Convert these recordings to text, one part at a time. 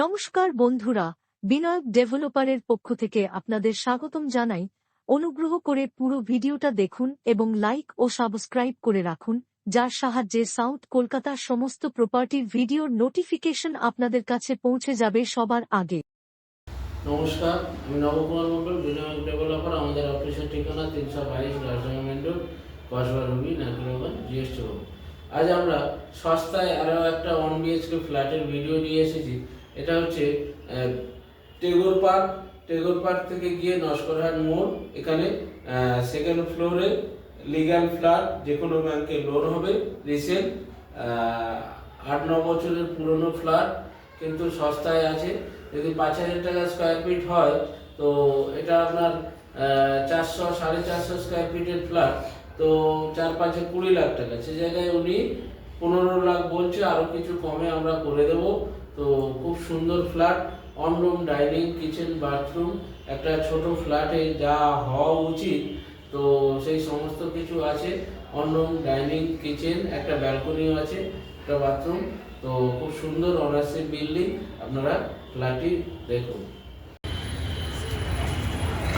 নমস্কার বন্ধুরা, বিনায়ক ডেভেলপারের পক্ষ থেকে আপনাদের স্বাগতম জানাই। অনুগ্রহ করে পুরো ভিডিওটা দেখুন এবং লাইক ও সাবস্ক্রাইব করে রাখুন, যার সাহায্যে সাউথ কলকাতার সমস্ত প্রপার্টির ভিডিওর নোটিফিকেশন আপনাদের কাছে পৌঁছে যাবে সবার আগে। নমস্কার, আমি নবকুমার মন্ডল বিনায়ক ডেভেলপার। আমাদের অফিসের ঠিকানা তিনশো বাইশ রোড কসবা রবি নাকিরগঞ্জ জিএসটি আজ আমরা সস্তায় আরও একটা ওয়ান বিএইচকে ফ্ল্যাটের ভিডিও নিয়ে এসেছি। এটা হচ্ছে টেগোর পার্ক টেগোর পার্ক থেকে গিয়ে নস্করহাট মোড়, এখানে সেকেন্ড ফ্লোরে লিগ্যাল ফ্ল্যাট যে কোনো ব্যাংকে লোন হবে রিসেল আট ন বছরের পুরনো ফ্ল্যাট কিন্তু সস্তায় আছে। যদি পাঁচ হাজার টাকা স্কোয়ার ফিট হয়, তো এটা আপনার চারশো, সাড়ে চারশো স্কোয়ার ফিটের ফ্ল্যাট তো চার, পাঁচে কুড়ি লাখ টাকা। সে জায়গায় উনি পনেরো লাখ বলছে আরও কিছু কমে আমরা করে দেব। তো খুব সুন্দর flat one room dining kitchen bathroom একটা ছোট ফ্ল্যাটে যা হওয়া উচিত, তো সেই সমস্ত কিছু আছে। অন রুম ডাইনিং কিচেন একটা ব্যালকনিও আছে, একটা বাথরুম তো খুব সুন্দর অনার্সের বিল্ডিং আপনারা ফ্ল্যাটটি দেখুন।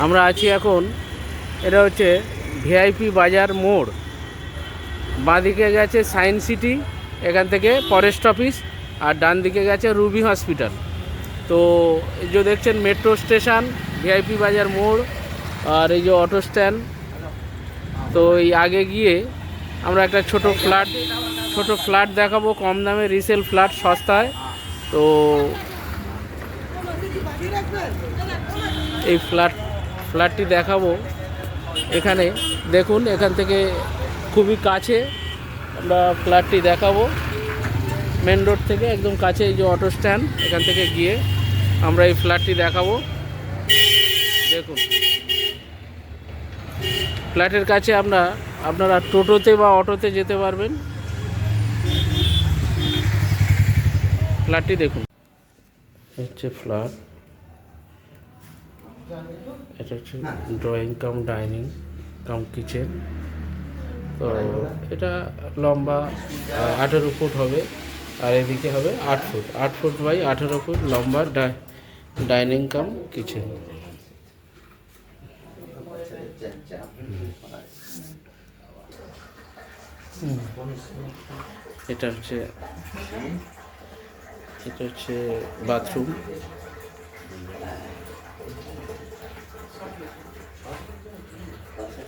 আমরা আছি এখন, এটা হচ্ছে ভিআইপি বাজার মোড়। বাঁদিকে গেছে সায়েন্স সিটি, এখান থেকে ফরেস্ট অফিস আর ডান দিকে গেছে রুবি হসপিটাল। তো এই যে দেখছেন মেট্রো স্টেশন, ভিআইপি বাজার মোড়, আর এই যে অটো স্ট্যান্ড। তো এই আগে গিয়ে আমরা একটা ছোট ফ্ল্যাট ছোট ফ্ল্যাট দেখাবো, কম দামে রিসেল ফ্ল্যাট সস্তায়। তো এই ফ্ল্যাট, ফ্ল্যাটটি দেখাবো। এখানে দেখুন, এখান থেকে খুবই কাছে আমরা ফ্ল্যাটটি দেখাবো। মেন রোড থেকে একদম কাছে এই যে অটো স্ট্যান্ড এখান থেকে গিয়ে আমরা এই ফ্ল্যাটটি দেখাবো। দেখুন। ফ্ল্যাটের কাছে আমরা, আপনারা টোটোতে বা অটোতে যেতে পারবেন। ফ্ল্যাটটি দেখুন। হচ্ছে ফ্ল্যাট। এটা হচ্ছে drawing cum, dining cum, kitchen. তো এটা লম্বা আঠেরো ফুট হবে। আর এদিকে হবে আট ফুট। আট ফুট বাই আঠেরো ফুট লম্বা ডাইনিং কাম কিচেন। এটা হচ্ছে এটা হচ্ছে বাথরুম।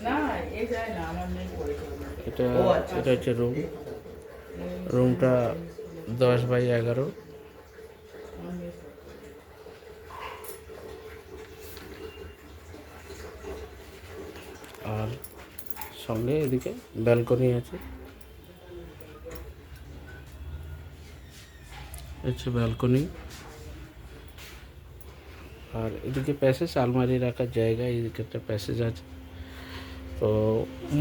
না এ যায় না আমার মেয়ে পড়েছে এটা এটা হচ্ছে রুম। রুমটা দশ বাই এগারো। আর সঙ্গে এদিকে ব্যালকনি আছে। হচ্ছে ব্যালকনি। আর এদিকে প্যাসেজ, আলমারি রাখার জায়গা, এদিকে একটা প্যাসেজ আছে। তো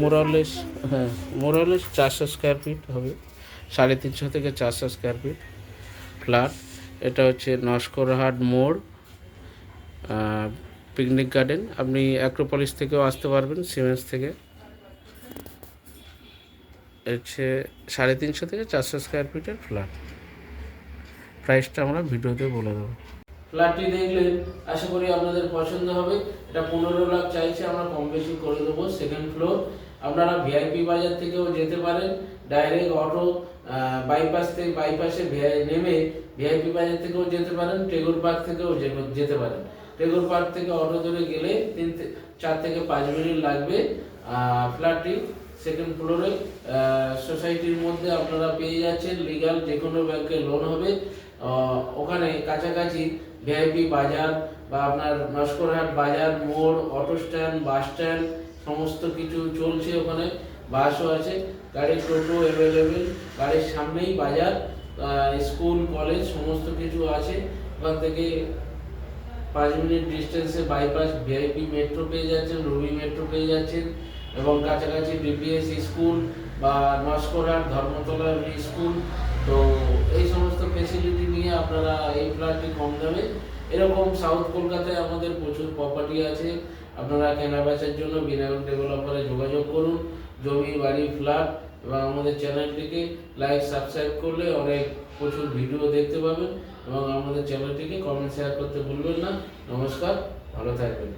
মোরালেস হ্যাঁ মোরালেস চারশো স্কোয়ার ফিট হবে। সাড়ে তিনশো থেকে চারশো স্কোয়ার ফিট ফ্ল্যাট এটা হচ্ছে নস্করহাট মোড় পিকনিক গার্ডেন আপনি অ্যাক্রোপলিস থেকেও আসতে পারবেন সিমেন্স থেকে। হচ্ছে সাড়ে তিনশো থেকে চারশো স্কোয়ার ফিটের ফ্ল্যাট প্রাইসটা আমরা ভিডিওতে বলে দেবো। ফ্ল্যাটটি দেখলে আশা করি আপনাদের পছন্দ হবে। এটা পনেরো লাখ চাইছে, আমরা কম বেশি করে দেবো। সেকেন্ড ফ্লোর আপনারা ভিআইপি বাজার থেকেও যেতে পারেন। ডাইরেক্ট অটো বাইপাস থেকে বাইপাসে নেমে ভিআইপি বাজার থেকেও যেতে পারেন। টেগোর পার্ক থেকেও যেতে পারেন। টেগুর পার্ক থেকে অটো ধরে গেলে তিন চার থেকে পাঁচ মিনিট লাগবে। ফ্ল্যাটটি সেকেন্ড ফ্লোরে সোসাইটির মধ্যে আপনারা পেয়ে যাচ্ছেন। লিগাল যে কোনো ব্যাংকে লোন হবে। ওখানে কাছাকাছি ভিআইপি বাজার বা আপনার নস্করহাট বাজার, মোড় অটো স্ট্যান্ড বাস স্ট্যান্ড সমস্ত কিছু চলছে ওখানে, বাসও আছে গাড়ি টোটো অ্যাভেলেবেল গাড়ির সামনেই বাজার স্কুল কলেজ সমস্ত কিছু আছে, ওখান থেকে পাঁচ মিনিট ডিস্টেন্সে বাইপাস ভিআইপি মেট্রো পেয়ে যাচ্ছেন, রবি মেট্রো পেয়ে যাচ্ছেন এবং কাছাকাছি বিপিএস স্কুল বা নস্করহাট, ধর্মতলা স্কুল। তো এই সমস্ত ফেসিলিটি নিয়ে আপনারা এই ফ্ল্যাটটি কম দামে, এরকম সাউথ কলকাতায় আমাদের প্রচুর প্রপার্টি আছে। আপনারা কেনা বেচার জন্য বিনায়ক ডেভেলপারে যোগাযোগ করুন, জমি, বাড়ি, ফ্ল্যাট এবং আমাদের চ্যানেলটিকে লাইক, সাবস্ক্রাইব করলে অনেক প্রচুর ভিডিও দেখতে পাবেন এবং আমাদের চ্যানেলটিকে কমেন্ট শেয়ার করতে ভুলবেন না। নমস্কার, ভালো থাকবেন।